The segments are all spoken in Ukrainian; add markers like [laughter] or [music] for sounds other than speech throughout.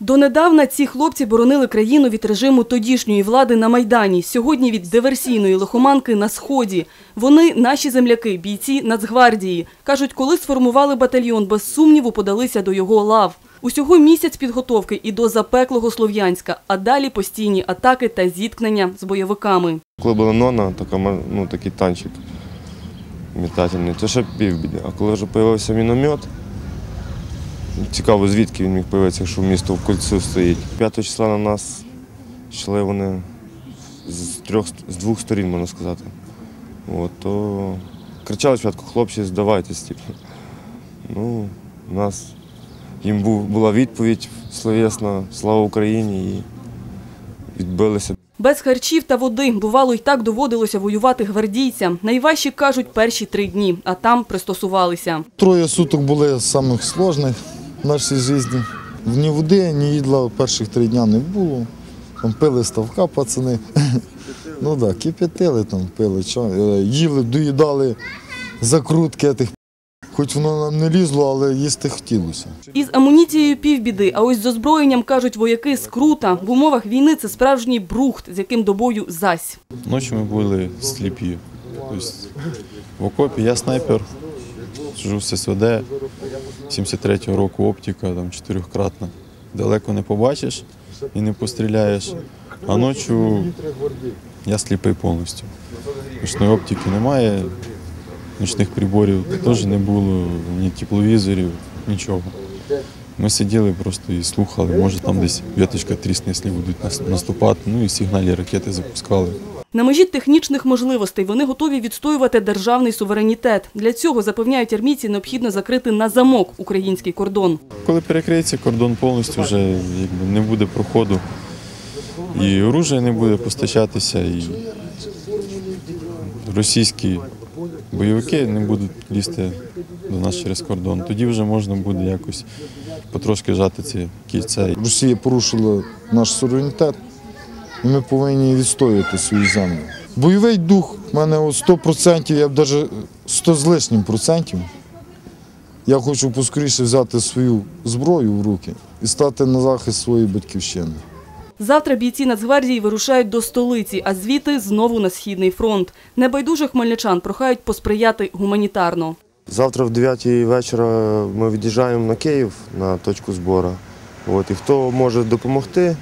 Донедавна ці хлопці боронили країну від режиму тодішньої влади на Майдані. Сьогодні від диверсійної лихоманки на Сході. Вони наші земляки, бійці Нацгвардії. Кажуть, коли сформували батальйон, без сумніву подалися до його лав. Усього місяць підготовки і до запеклого Слов'янська, а далі постійні атаки та зіткнення з бойовиками. Коли була нона, така, ну, такий танчик метательний, то ще півбіди. А коли вже з'явився міномет, цікаво, звідки він міг з'явитися, якщо місто в кольцю стоїть. 5 числа на нас йшли вони з, трьох, з двох сторін, можна сказати. От, то кричали спочатку, хлопці, здавайтесь. Типу. Ну, у нас їм був, була відповідь словесна, слава Україні, і відбилися. Без харчів та води бувало й так доводилося воювати гвардійцям. Найважчі кажуть перші три дні, а там пристосувалися. Троє суток були самих сложних в нашій житті. Ні води, ні їдла перших три дня не було. Там пили ставка пацани. [laughs] Ну так, кип'ятили там, пили е, їли, доїдали закрутки тих. Хоч воно нам не лізло, але їсти хотілося. Із амуніцією півбіди, а ось з озброєнням, кажуть вояки, скрута. В умовах війни це справжній брухт, з яким до бою зась. Ночі ми були сліпі. Тобто в окопі я снайпер, служу в ССВД, 73-го року оптика, там чотирьохкратна. Далеко не побачиш і не постріляєш. А ночі я сліпий повністю. Ночної оптики немає, нічних приборів теж не було, ні тепловізорів, нічого. Ми сиділи просто і слухали, може там десь віточка трісне, якщо будуть наступати, ну і сигнальні ракети запускали. На межі технічних можливостей вони готові відстоювати державний суверенітет. Для цього, запевняють армійці, необхідно закрити на замок український кордон. Коли перекриється кордон повністю, вже якби не буде проходу, і оружие не буде постачатися, і російські бойовики не будуть лізти до нас через кордон. Тоді вже можна буде якось потрошки жати ці кільця. Росія порушила наш суверенітет, ми повинні відстоювати свою землю. Бойовий дух в мене от 100%, я б навіть 100 з лишнім процентів. Я хочу поскоріше взяти свою зброю в руки і стати на захист своєї батьківщини. Завтра бійці Нацгвардії вирушають до столиці, а звідти знову на східний фронт. Небайдужих хмельничан прохають посприяти гуманітарно. Завтра в 9 вечора ми від'їжджаємо на Київ на точку збору. От, і хто може допомогти,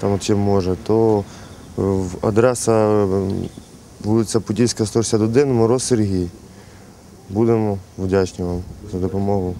там чим може, то е, адреса е, вулиця Подільська, 161, Мороз Сергій. Будемо вдячні вам за допомогу.